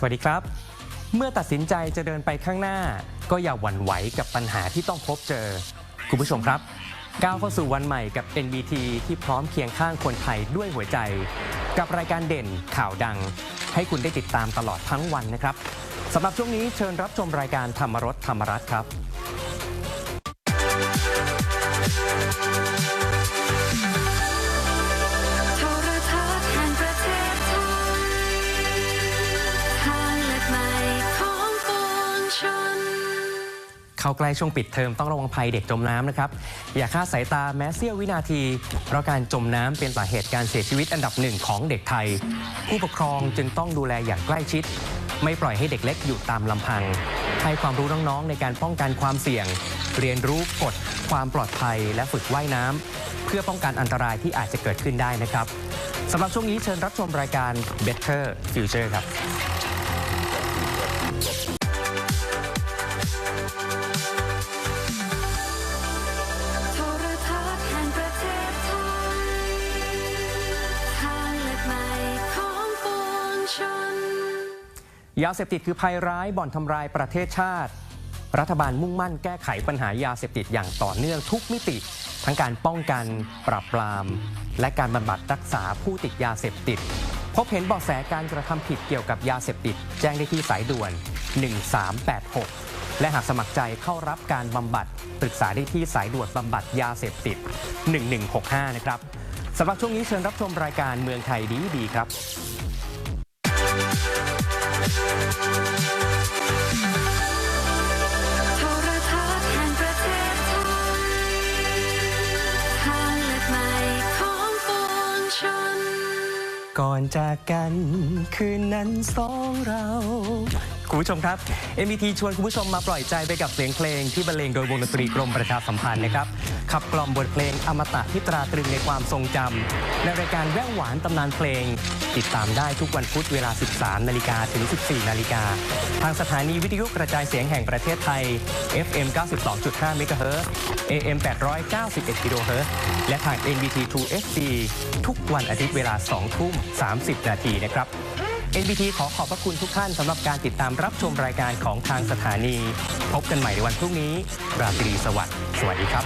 สวัสดีครับ เมื่อตัดสินใจจะเดินไปข้างหน้า ก็อย่าหวั่นไหวกับปัญหาที่ต้องพบเจอ คุณผู้ชมครับ ก้าวเข้าสู่วันใหม่กับ NBT ที่พร้อมเคียงข้างคนไทยด้วยหัวใจ กับรายการเด่นข่าวดัง ให้คุณได้ติดตามตลอดทั้งวันนะครับสำหรับช่วงนี้เชิญรับชมรายการธรรมรสธรรมรัตครับ เข้าใกล้ช่วงปิดเทอมต้องระวังภัยเด็กจมน้ำนะครับ อย่าคาดสายตาแม้เสี้ยววินาที เพราะการจมน้ำเป็นสาเหตุการเสียชีวิตอันดับหนึ่งของเด็กไทย ผู้ปกครองจึงต้องดูแลอย่างใกล้ชิด ไม่ปล่อยให้เด็กเล็กอยู่ตามลำพัง ให้ความรู้น้องๆในการป้องกันความเสี่ยง เรียนรู้กฎความปลอดภัย และฝึกว่ายน้ำเพื่อป้องกันอันตรายที่อาจจะเกิดขึ้นได้นะครับสำหรับช่วงนี้เชิญรับชมรายการ Better Future ครับ ยาเสพติดคือภัยร้ายบ่อนทำลายประเทศชาติ รัฐบาลมุ่งมั่นแก้ไขปัญหายาเสพติดอย่างต่อเนื่องทุกมิติ ทั้งการป้องกันปราบปราม และการบำบัดรักษาผู้ติดยาเสพติด พบเห็นเบาะแสการกระทำผิดเกี่ยวกับยาเสพติด แจ้งได้ที่สายด่วน 1386 และหากสมัครใจเข้ารับการบำบัดปรึกษาได้ที่สายด่วนบำบัดยาเสพติด 1165 นะครับสำหรับช่วงนี้เชิญรับชมรายการเมืองไทยดีดีครับ ก่อนจากกันคืนนั้นสองเรา คุณผู้ชมครับ MBT ชวนคุณผู้ชมมาปล่อยใจไปกับเสียงเพลงที่บรรเลงโดยวงดนตรีกรมประชาสัมพันธ์นะครับ ขับกล่อมบทเพลงอมตะที่ตราตรึงในความทรงจำในรายการแว่วหวานตำนานเพลง ติดตามได้ทุกวันพุธเวลา 13 นาฬิกาถึง 14 นาฬิกา ทางสถานีวิทยุกระจายเสียงแห่งประเทศไทย FM 92.5เมกะเฮิรตซ์ AM 891กิโลเฮิรตซ์และทาง NBT 2 SD ทุกวันอาทิตย์เวลา 2 ทุ่ม 30 นาทีนะครับ NBT ขอขอบพระคุณทุกท่านสำหรับการติดตามรับชมรายการของทางสถานี พบกันใหม่ในวันพรุ่งนี้ ราตรีสวัสดิ์ สวัสดีครับ